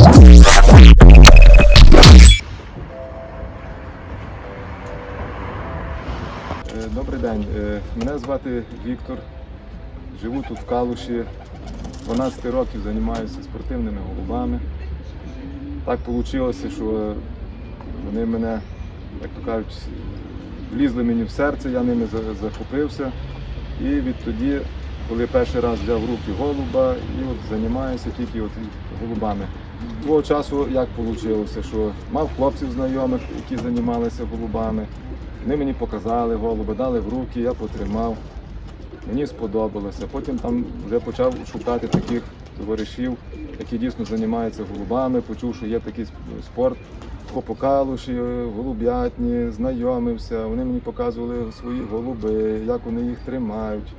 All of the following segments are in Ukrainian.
Е, Добрий день. Е, Мене звати Віктор. Живу тут в Калуші. 12 років займаюся спортивними голубами. Так вийшло, що вони мене, як то кажуть, влізли мені в серце, я ними захопився. І відтоді, коли перший раз взяв в руки голуба, і от займаюся тільки от голубами. Того часу як вийшло, що мав хлопців знайомих, які займалися голубами. Вони мені показали голуби, дали в руки, я потримав. Мені сподобалося. Потім там вже почав шукати таких товаришів, які дійсно займаються голубами. Почув, що є такий спорт по покалуші, голуб'ятні, знайомився. Вони мені показували свої голуби, як вони їх тримають.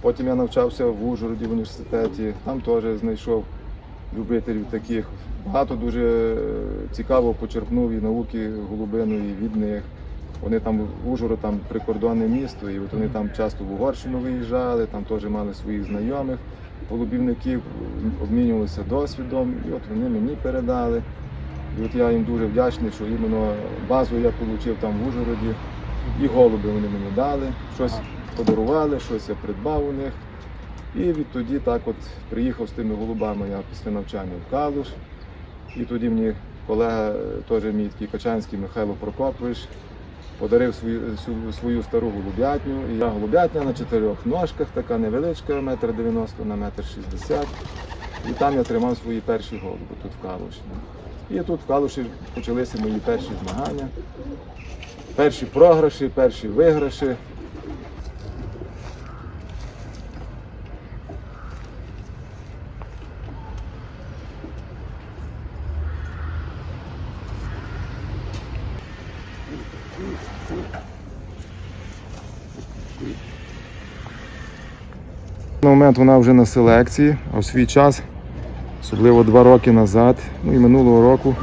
Потім я навчався в Ужгороді в університеті, там теж знайшов любителів таких. Багато дуже цікаво почерпнув і науки голубиної від них. Вони там в Ужгород, там прикордонне місто, і от вони там часто в Угорщину виїжджали, там теж мали своїх знайомих голубівників, обмінювалися досвідом, і от вони мені передали. І от я їм дуже вдячний, що іменно базу я отримав там в Ужгороді, і голуби вони мені дали, щось подарували, щось я придбав у них. І відтоді так от приїхав з тими голубами я після навчання в Калуш. І тоді мені колега, е, теж мій такий Качанський Михайло Прокопович, подарив свою, свою, свою стару голуб'ятню. І я голуб'ятня на чотирьох ножках, така невеличка, метр дев'яносто на метр шістдесят. І там я тримав свої перші голуби тут в Калуші. І тут в Калуші почалися мої перші змагання. Перші програші, перші виграші. На момент вона вже на селекції, а в свій час, особливо два роки назад, ну і минулого року,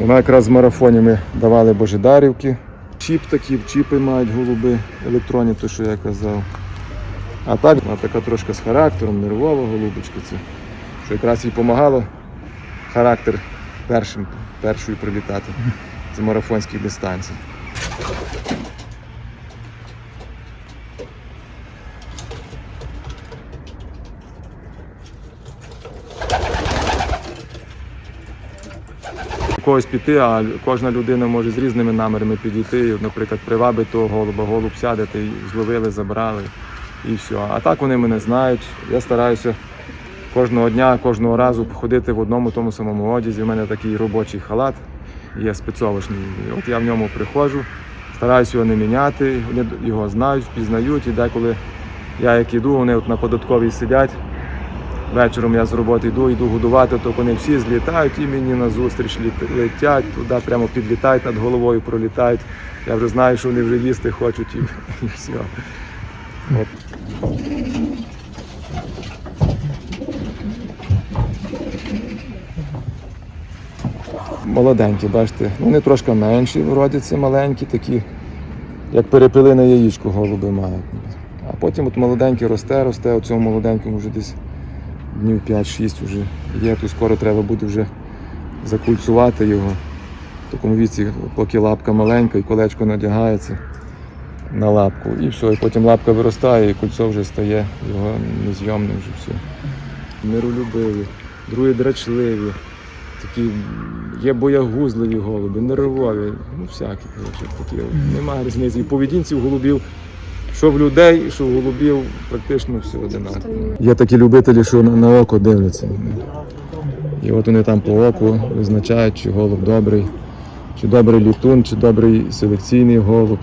вона якраз в марафоні ми давали божедарівки. Чіп такі, чіпи мають голуби, електронні, то що я казав. А так, вона така трошки з характером, нервова голубочка. Це, що якраз їй допомагало характер першим, першою прилітати з марафонських дистанцій. Когось піти, а кожна людина може з різними намірами підійти, наприклад, привабити того голуба, голуб сядете, і зловили, забрали і все. А так вони мене знають. Я стараюся кожного дня, кожного разу ходити в одному тому самому одязі. У мене такий робочий халат, є спецовочний. От я в ньому приходжу, стараюся його не міняти, вони його знають, впізнають, і деколи я як іду, вони от на податковій сидять. Вечором я з роботи йду, йду годувати, то вони всі злітають і мені назустріч летять, туди прямо підлітають над головою, пролітають. Я вже знаю, що вони вже їсти хочуть і, і все. От. Молоденькі, бачите, вони трошки менші, вродяться маленькі, такі, як перепелине яєчко голуби мають. А потім от молоденький росте, росте, у цьому молоденькому вже десь днів 5-6 вже є, то скоро треба буде вже закульцувати його. В такому віці, поки лапка маленька і колечко надягається на лапку. І все, і потім лапка виростає, і кольцо вже стає його незйомним вже все. Миролюбиві, другі драчливі, такі є боягузливі голуби, нервові, ну всякі. такі. Немає різниці. І в поведінці в голубів що в людей, що в голубів, практично все одинаково. Є такі любителі, що на, на око дивляться. І от вони там по оку визначають, чи голуб добрий, чи добрий літун, чи добрий селекційний голуб.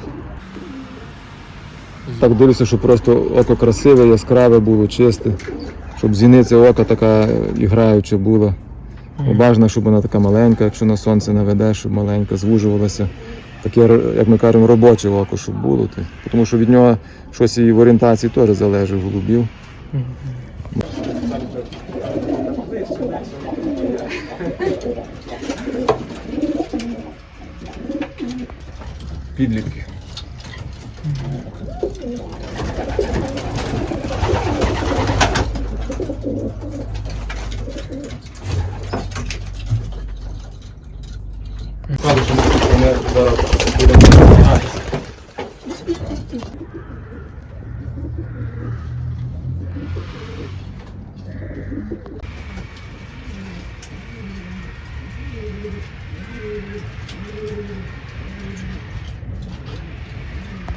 Так дивлюся, щоб просто око красиве, яскраве було, чисте, щоб зіниця ока така іграюча була. Бажано, щоб вона така маленька, якщо на сонце наведе, щоб маленька, звужувалася. Таке, як ми кажемо, робоче око, щоб було. Тому що від нього щось і в орієнтації теж залежить голубів. Підлітки. що ми зараз будемо змагатися.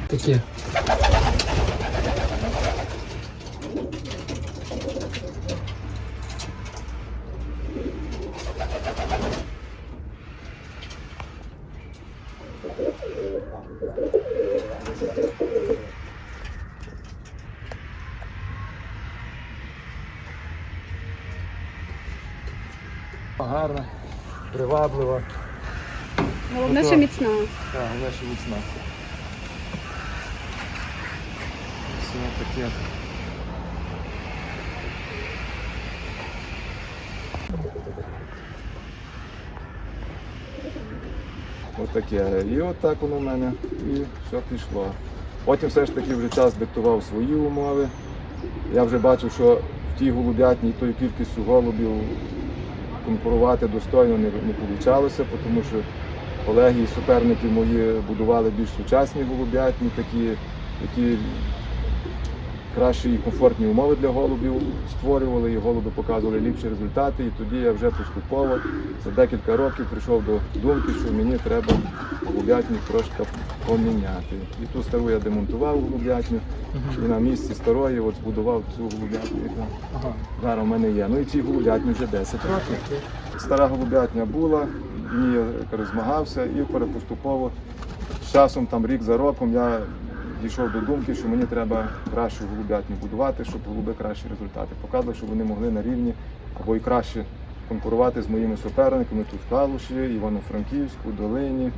Такі. Гарна, приваблива, Головне, що міцна. так, але ще міцна. Все таке. Ось таке. І от так воно в мене і все пішло. Потім все ж таки вже час диктував свої умови. Я вже бачив, що в тій голубятні тою кількістю голубів конкурувати достойно не, не вийшло, тому що колеги і суперники мої будували більш сучасні голубятні, такі, які кращі і комфортні умови для голубів створювали, і голуби показували ліпші результати. І тоді я вже поступово за декілька років прийшов до думки, що мені треба голубятню трошки поміняти. І ту стару я демонтував голубятню, і на місці старої от збудував цю голубятню, яка зараз у мене є. Ну і цій голубятні вже 10 років. Стара голубятня була, в ній я кажу, змагався і перепоступово часом, там рік за роком, я дійшов до думки, що мені треба кращу голубятню будувати, щоб голуби кращі результати показували, щоб вони могли на рівні або і краще конкурувати з моїми суперниками тут в Калуші, Івано-Франківську, Долині,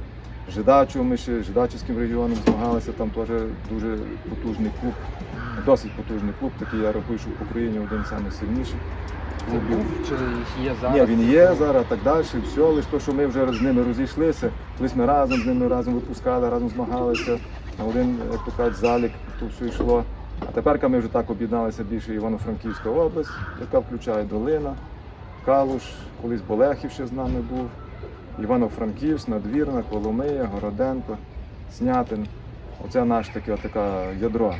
Жидачу. Ми ще Жидачівським регіоном змагалися, там теж дуже потужний клуб, досить потужний клуб, такий я рахую, що в Україні один з найсильніших Це був чи є зараз? Ні, він є зараз, так далі, все, лише то, що ми вже з ними розійшлися, колись ми разом з ними разом випускали, разом змагалися, на один, як то кажуть, залік, то все йшло. А тепер ми вже так об'єдналися більше Івано-Франківська область, яка включає Долина, Калуш, колись Болехів ще з нами був, Івано-Франківськ, Надвірна, Коломия, Городенко, Снятин. Оце наш таке, така ядро.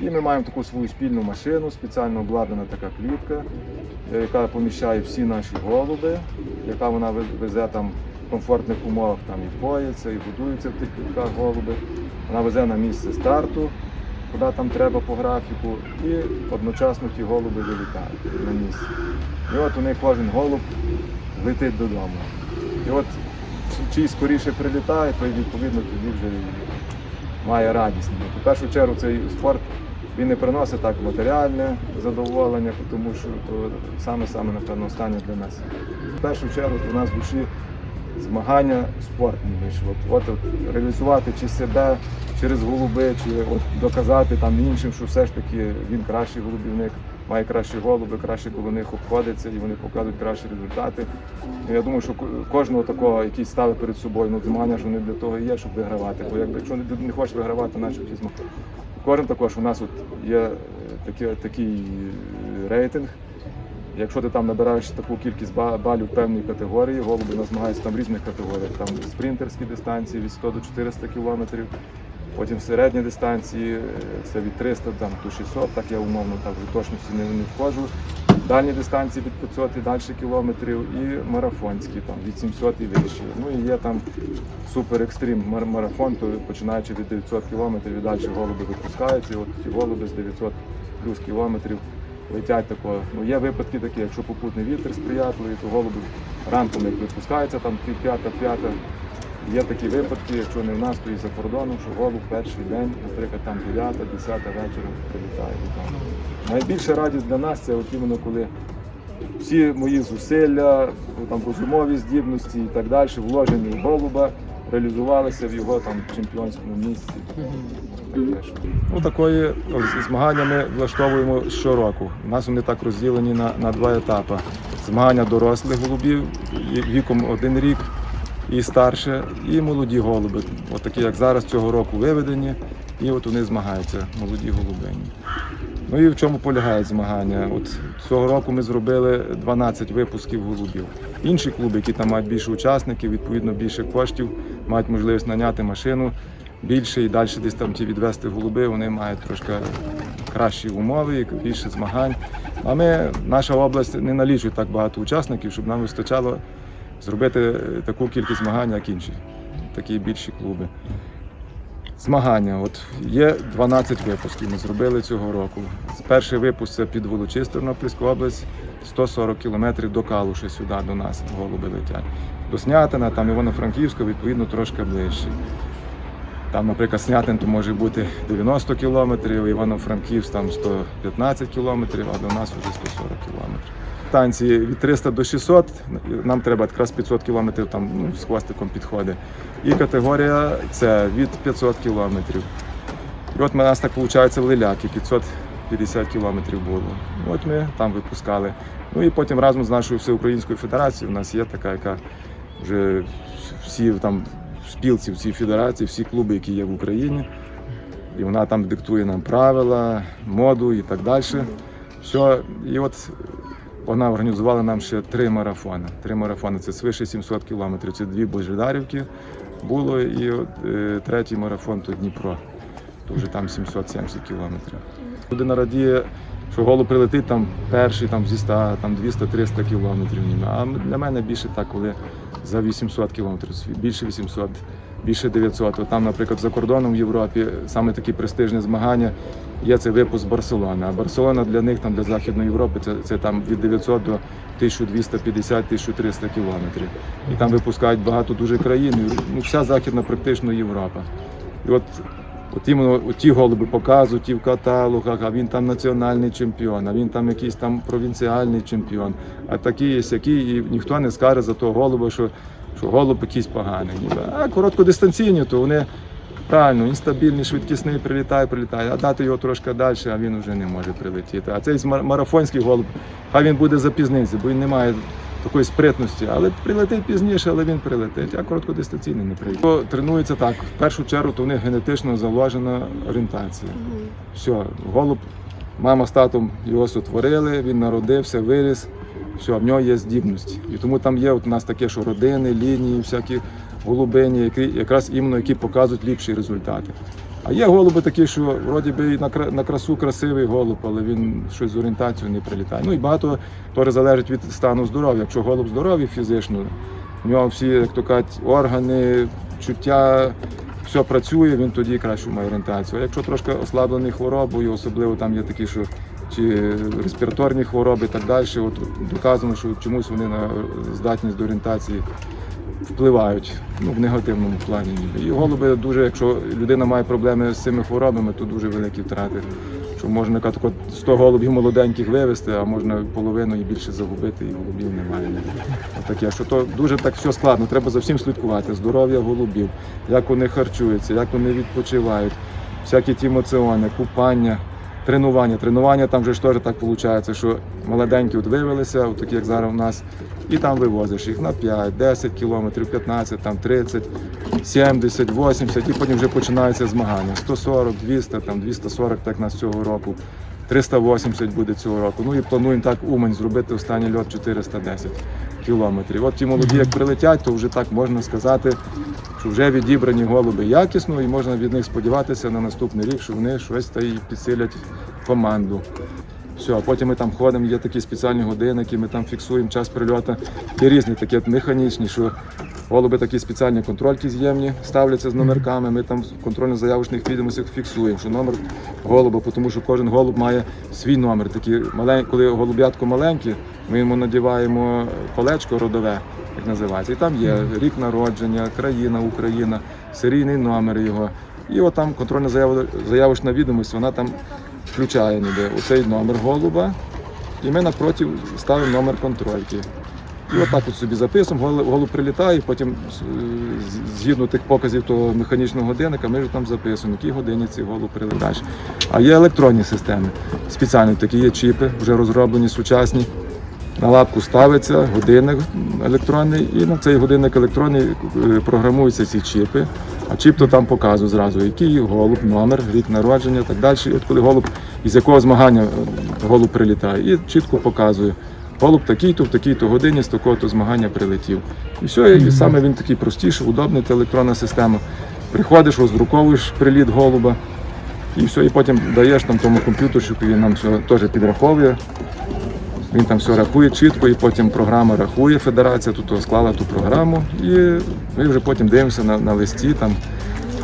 І ми маємо таку свою спільну машину, спеціально обладнана така клітка, е, яка поміщає всі наші голуби, яка вона везе там комфортних умовах там і поїться, і будуються в тих клітках голуби. Вона везе на місце старту, куди там треба по графіку, і одночасно ті голуби вилітають на місце. І от у них кожен голуб летить додому. І от чий скоріше прилітає, той відповідно тоді вже має радість. В першу чергу цей спорт він не приносить так матеріальне задоволення, тому що то саме-саме, напевно, останнє для нас. В першу чергу у нас в душі змагання спортні вийшли. От, от, реалізувати чи себе через голуби, чи от доказати там іншим, що все ж таки він кращий голубівник, має кращі голуби, краще коло них обходиться і вони показують кращі результати. Ну, Я думаю, що кожного такого, який ставить перед собою, ну змагання ж вони для того і є, щоб вигравати. Бо якщо не, хочеш вигравати, всі змагання. Кожен також у нас от є такі, такий е, рейтинг. Якщо ти там набираєш таку кількість ба- балів в певній категорії, голуби у змагаються там в різних категоріях. Там спринтерські дистанції від 100 до 400 кілометрів, потім середні дистанції, е, це від 300 там, до 600, так я умовно так в точності не, не входжу. Дальні дистанції від 500 і далі кілометрів, і марафонські там від 700 і вище. Ну і є там супер екстрім марафон, то починаючи від 900 кілометрів і далі голуби випускаються. І от ті голуби з 900 плюс кілометрів летять тако. Ну є випадки такі, якщо попутний вітер сприятливий, то голуби ранком як випускаються там пів п'ята, п'ята. Є такі випадки, якщо не в нас, то і за кордоном, що голуб перший день, наприклад, там 9, 10 вечора прилітає. Найбільша радість для нас це от іменно коли всі мої зусилля, там розумові здібності і так далі, вложені в голуба, реалізувалися в його там чемпіонському місці. Ну, такої змагання ми влаштовуємо щороку. У нас вони так розділені на, на два етапи. Змагання дорослих голубів віком один рік і старше, і молоді голуби. От як зараз цього року виведені, і от вони змагаються, молоді голубині. Ну і в чому полягають змагання? От цього року ми зробили 12 випусків голубів. Інші клуби, які там мають більше учасників, відповідно більше коштів, мають можливість наняти машину більше і далі десь там ті відвести голуби, вони мають трошки кращі умови, більше змагань. А ми, наша область не налічує так багато учасників, щоб нам вистачало зробити таку кількість змагань, як інші, такі більші клуби. Змагання. От є 12 випусків. Ми зробили цього року. Перший випуск це під Волочист, Тернопільська область, 140 кілометрів до Калуші сюди до нас голуби летять. До Снятина, там Івано-Франківська, відповідно, трошки ближче. Там, наприклад, Снятин то може бути 90 кілометрів, Івано-Франківськ там 115 кілометрів, а до нас вже 140 кілометрів. Станції від 300 до 600, нам треба якраз 500 кілометрів там ну, з хвостиком підходить. І категорія це від 500 кілометрів. І от у нас так виходить в Лиляки, 550 кілометрів було. От ми там випускали. Ну і потім разом з нашою всеукраїнською федерацією у нас є така, яка вже всі там спілці, в цій федерації, всі клуби, які є в Україні. І вона там диктує нам правила, моду і так далі. Все. І от вона організувала нам ще три марафони. Три марафони це свише 700 кілометрів. Це дві Божедарівки було, і от, е, третій марафон то Дніпро. То вже там 770 кілометрів. Людина радіє, що голуб прилетить там перший там, зі 100, там 200-300 кілометрів. А для мене більше так, коли за 800 кілометрів, більше 800, більше 900. От там, наприклад, за кордоном в Європі саме такі престижні змагання є це випуск Барселони. А Барселона для них, там для Західної Європи, це, це там від 900 до 1250-1300 кілометрів. І там випускають багато дуже країн. Ну, вся Західна практично Європа. І от От іменно ті голуби показують і в каталогах, а він там національний чемпіон, а він там якийсь там провінціальний чемпіон, а такий є сякий, і ніхто не скаже за того голуба, що, що голуб якийсь поганий. Ніби. А короткодистанційні, то вони правильно, він стабільний, швидкісний, прилітає, прилітає, а дати його трошки далі, а він вже не може прилетіти. А цей мар- марафонський голуб, хай він буде запізнитися, бо він не має такої спритності, але прилетить пізніше, але він прилетить, а короткодистанційний не прилетить. Тренується так. В першу чергу то в них генетично заложена орієнтація. Все, голуб, мама з татом його сотворили, він народився, виріс. Все, в нього є здібності. І тому там є от у нас таке, що родини, лінії, всякі голубині, які якраз іменно які показують ліпші результати. А є голуби такі, що вроді би і на, красу красивий голуб, але він щось з орієнтацією не прилітає. Ну і багато теж залежить від стану здоров'я. Якщо голуб здоровий фізично, в нього всі, як то кажуть, органи, чуття, все працює, він тоді краще має орієнтацію. А якщо трошки ослаблений хворобою, особливо там є такі, що чи респіраторні хвороби і так далі, от доказано, що чомусь вони на здатність до орієнтації впливають ну, в негативному плані. І голуби дуже, якщо людина має проблеми з цими хворобами, то дуже великі втрати. Що можна так, от 100 голубів молоденьких вивезти, а можна половину і більше загубити, і голубів немає. Таке, що то дуже так все складно. Треба за всім слідкувати. Здоров'я голубів, як вони харчуються, як вони відпочивають, всякі ті моціони, купання. Тренування. Тренування там вже ж теж так виходить, що молоденькі от вивелися, от такі як зараз у нас, і там вивозиш їх на 5, 10 кілометрів, 15, там 30, 70, 80, і потім вже починаються змагання. 140, 200, там 240, так нас цього року. 380 буде цього року. Ну і плануємо так Умань зробити останній льот 410 кілометрів. От ті молоді, як прилетять, то вже так можна сказати, що вже відібрані голуби якісно, і можна від них сподіватися на наступний рік, що вони щось та й підсилять команду. Все, а потім ми там ходимо, є такі спеціальні годинники, ми там фіксуємо час прильоту. Є різні такі механічні, що голуби такі спеціальні контрольки з'ємні ставляться з номерками. Ми там в контрольно-заявочних відомостях фіксуємо, що номер голуба, тому що кожен голуб має свій номер. Такі малень... Коли голуб'ятко маленьке, ми йому надіваємо колечко родове, як називається. І там є рік народження, країна, Україна, серійний номер його. І от там контрольна заява- заявочна відомість, вона там включає ніби оцей номер голуба, і ми напроти ставимо номер контрольки. І отак от собі записуємо, голуб, прилітає, потім е, згідно тих показів того механічного годинника, ми вже там записуємо, в якій годині цей голуб прилетає. А є електронні системи. Спеціальні такі є чіпи, вже розроблені, сучасні. На лапку ставиться годинник електронний, і на цей годинник електронний е, програмуються ці чіпи. А чіп то там показує зразу, який голуб, номер, рік народження і так далі. І от коли голуб із якого змагання е, голуб прилітає, і чітко показує. Голуб такий-то в такій-то годині з такого-то змагання прилетів. І все, і саме він такий простіший, удобний та електронна система. Приходиш, роздруковуєш приліт голуба, і все, і потім даєш там тому комп'ютерщику, він нам все теж підраховує. Він там все рахує чітко, і потім програма рахує, федерація тут склала ту програму, і ми вже потім дивимося на, на листі, там,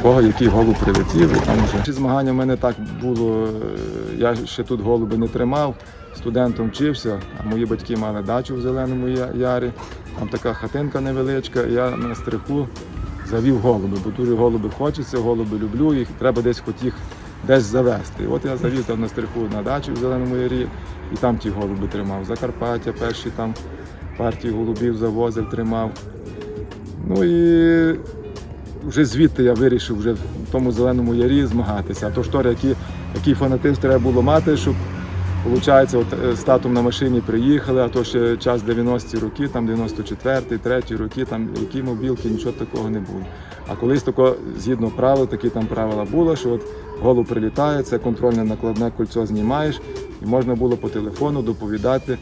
кого який голуб прилетів. Там вже. Ці змагання в мене так було. е, Я ще тут голуби не тримав, студентом вчився, а мої батьки мали дачу в Зеленому Ярі. Там така хатинка невеличка, і я на стриху завів голуби, бо дуже голуби хочеться, голуби люблю, їх треба десь хоч їх десь завести. От я завів там на стриху на дачі в Зеленому Ярі, і там ті голуби тримав. Закарпаття перші там партії голубів завозив, тримав. Ну і вже звідти я вирішив вже в тому зеленому ярі змагатися. А то штори, то, який, який фанатизм треба було мати, щоб Получається, от е, з татом на машині приїхали, а то ще час 90-ті роки, там 94-й, 3 роки, там які мобілки, нічого такого не було. А колись тако, згідно правил, такі там правила було, що от голуб прилітає, це контрольне накладне кольцо знімаєш, і можна було по телефону доповідати,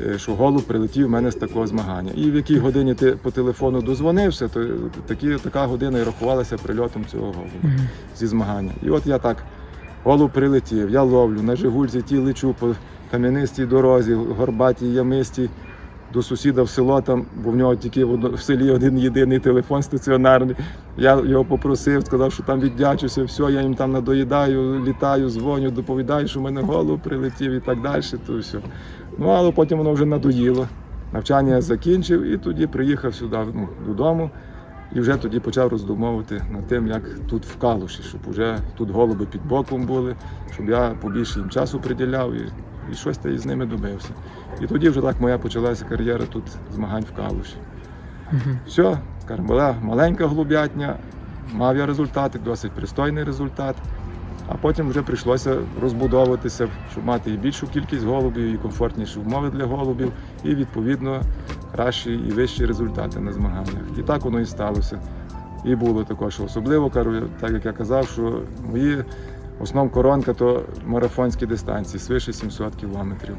е, що голуб прилетів в мене з такого змагання. І в якій годині ти по телефону дозвонився, то такі, така година і рахувалася прильотом цього голуба зі змагання. І от я так голуб прилетів, я ловлю, на Жигульці ті лечу по кам'янистій дорозі, горбатій, ямистій, до сусіда в село, там, бо в нього тільки в селі один єдиний телефон стаціонарний. Я його попросив, сказав, що там віддячуся, все, я їм там надоїдаю, літаю, дзвоню, доповідаю, що в мене голуб прилетів і так далі. То все. Ну, але потім воно вже надоїло. Навчання я закінчив і тоді приїхав сюди ну, додому. І вже тоді почав роздумовувати над тим, як тут в Калуші, щоб вже тут голуби під боком були, щоб я побільше їм часу приділяв і, і щось та із ними добився. І тоді вже так моя почалася кар'єра тут змагань в Калуші. Все, скажімо, була маленька голуб'ятня, мав я результати, досить пристойний результат. А потім вже прийшлося розбудовуватися, щоб мати і більшу кількість голубів, і комфортніші умови для голубів, і відповідно кращі і вищі результати на змаганнях. І так воно і сталося. І було також особливо, так як я казав, що мої основ коронка то марафонські дистанції, свише 700 кілометрів.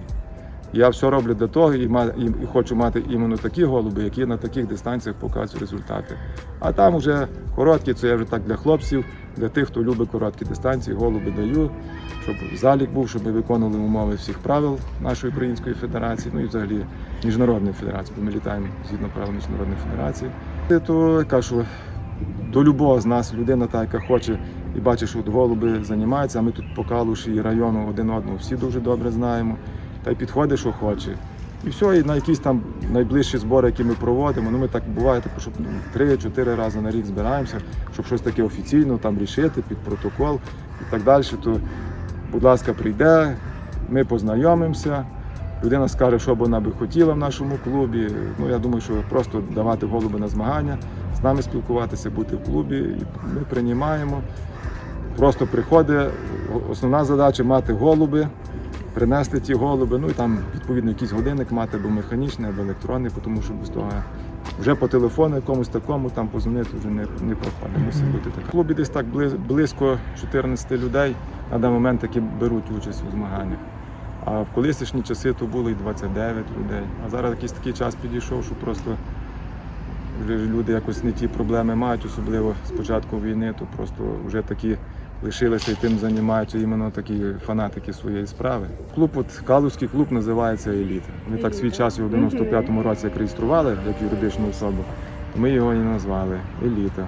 Я все роблю для того і, і, хочу мати іменно такі голуби, які на таких дистанціях показують результати. А там вже короткі, це я вже так для хлопців, для тих, хто любить короткі дистанції, голуби даю, щоб залік був, щоб ми виконували умови всіх правил нашої української федерації, ну і взагалі міжнародної федерації, бо ми літаємо згідно правил міжнародної федерації. То кажу, до любого з нас людина, та, яка хоче і бачить, що от голуби займаються, а ми тут по Калуші і району один одного всі дуже добре знаємо. Та й підходить, що хоче. І все, і на якісь там найближчі збори, які ми проводимо, ну ми так буває, так, щоб три-чотири рази на рік збираємося, щоб щось таке офіційно там рішити під протокол і так далі. То, будь ласка, прийде, ми познайомимося. Людина скаже, що б вона би хотіла в нашому клубі. Ну я думаю, що просто давати голуби на змагання, з нами спілкуватися, бути в клубі. І ми приймаємо. Просто приходить. Основна задача мати голуби, принести ті голуби, ну і там відповідно якийсь годинник мати, або механічний, або електронний, тому що без того вже по телефону якомусь такому там позвонити вже не, не проходить. Мусить бути така. В клубі десь так близько 14 людей на даний момент, які беруть участь у змаганнях. А в колисішні часи то було і 29 людей. А зараз якийсь такий час підійшов, що просто вже люди якось не ті проблеми мають, особливо з початку війни, то просто вже такі лишилися і тим займаються іменно такі фанатики своєї справи. Клуб, от Калузький клуб називається Еліта. Ми так свій час його в 95-му році як реєстрували як юридичну особу, ми його і назвали Еліта.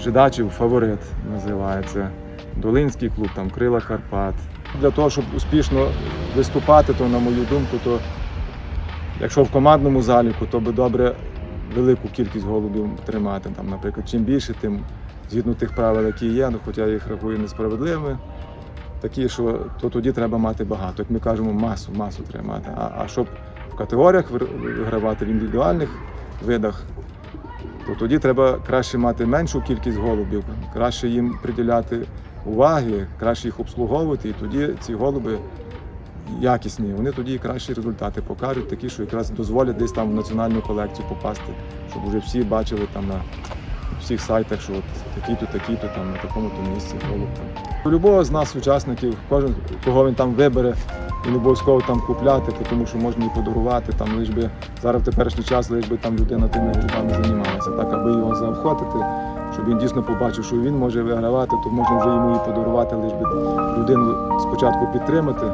Жидачів фаворит називається. Долинський клуб, там Крила Карпат. Для того, щоб успішно виступати, то на мою думку, то якщо в командному заліку, то би добре велику кількість голубів тримати. Там, наприклад, чим більше, тим згідно тих правил, які є, ну, хоча я їх рахую несправедливими, такі, що то тоді треба мати багато. Як ми кажемо, масу, масу треба мати. А, а щоб в категоріях вигравати в індивідуальних видах, то тоді треба краще мати меншу кількість голубів, краще їм приділяти уваги, краще їх обслуговувати, і тоді ці голуби якісні, вони тоді і кращі результати покажуть, такі, що якраз дозволять десь там в національну колекцію попасти, щоб вже всі бачили там на всіх сайтах, що от такі-то, такі-то там на такому-то місці голуб там. Любого з нас, учасників, кожен кого він там вибере, він обов'язково там купляти, тому що можна і подарувати, там лиш би зараз в теперішній час, лиш би там людина тими голубами займалася, так аби його заохотити, щоб він дійсно побачив, що він може вигравати, то можна вже йому і подарувати, лиш би людину спочатку підтримати,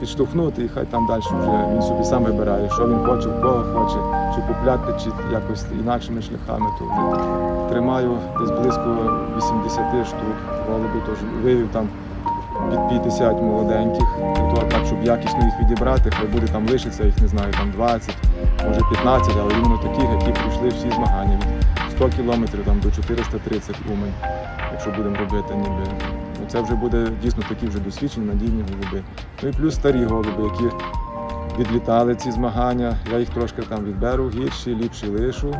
підштовхнути, і хай там далі вже він собі сам вибирає, що він хоче, в кого хоче, чи купляти, чи якось інакшими шляхами. То вже тримаю десь близько 80 штук. Голуби теж вивів там від 50 молоденьких, то так, щоб якісно їх відібрати, хай буде там лишиться, їх не знаю, там 20, може 15, але іменно таких, які пройшли всі змагання від 100 кілометрів там, до 430 умень, якщо будемо робити ніби. Це вже буде дійсно такі вже досвідчені, надійні голуби. Ну і плюс старі голуби, які відлітали ці змагання. Я їх трошки там відберу, гірші, ліпші лишу.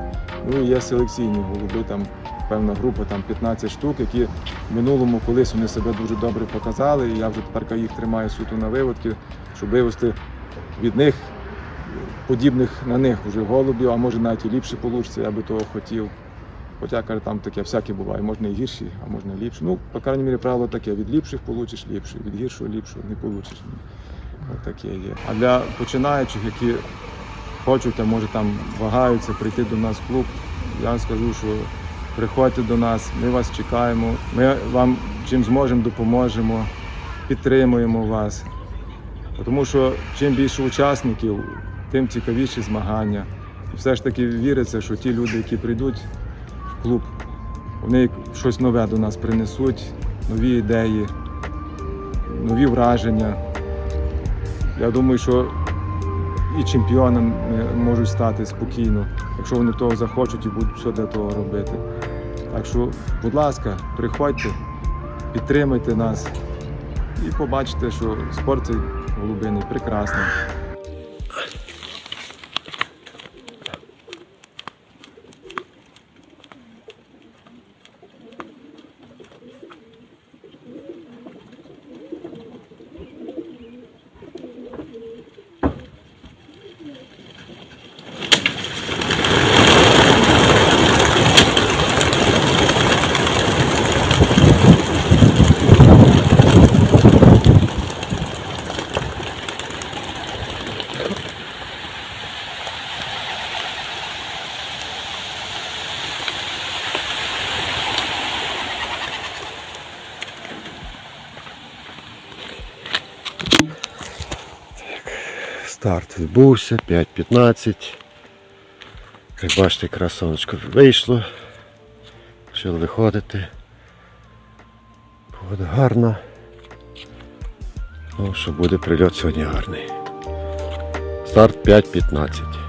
Ну і є селекційні голуби, там певна група, там 15 штук, які в минулому колись вони себе дуже добре показали. І я вже тепер їх тримаю суто на виводки, щоб вивести від них подібних на них уже голубів, а може навіть і ліпше вийде, я би того хотів. Хоча каже, там таке всяке буває, можна і гірші, а можна і ліпші. Ну, по крайній мірі, правило таке: від ліпших получиш ліпше, від гіршого ліпшого не получиш. Ось таке є. А для починаючих, які хочуть, а може там вагаються прийти до нас в клуб, я скажу, що приходьте до нас, ми вас чекаємо, ми вам чим зможемо, допоможемо, підтримуємо вас. Тому що чим більше учасників, тим цікавіші змагання. І все ж таки віриться, що ті люди, які прийдуть клуб, вони щось нове до нас принесуть, нові ідеї, нові враження. Я думаю, що і чемпіонами можуть стати спокійно, якщо вони того захочуть і будуть все для того робити. Так що, будь ласка, приходьте, підтримайте нас і побачите, що спорт цей голубиний прекрасний. Старт відбувся, 5.15. Як бачите, якраз сонечко вийшло. Почали виходити. Погода гарна. Ну, що буде прильот сьогодні гарний. Старт 5.15.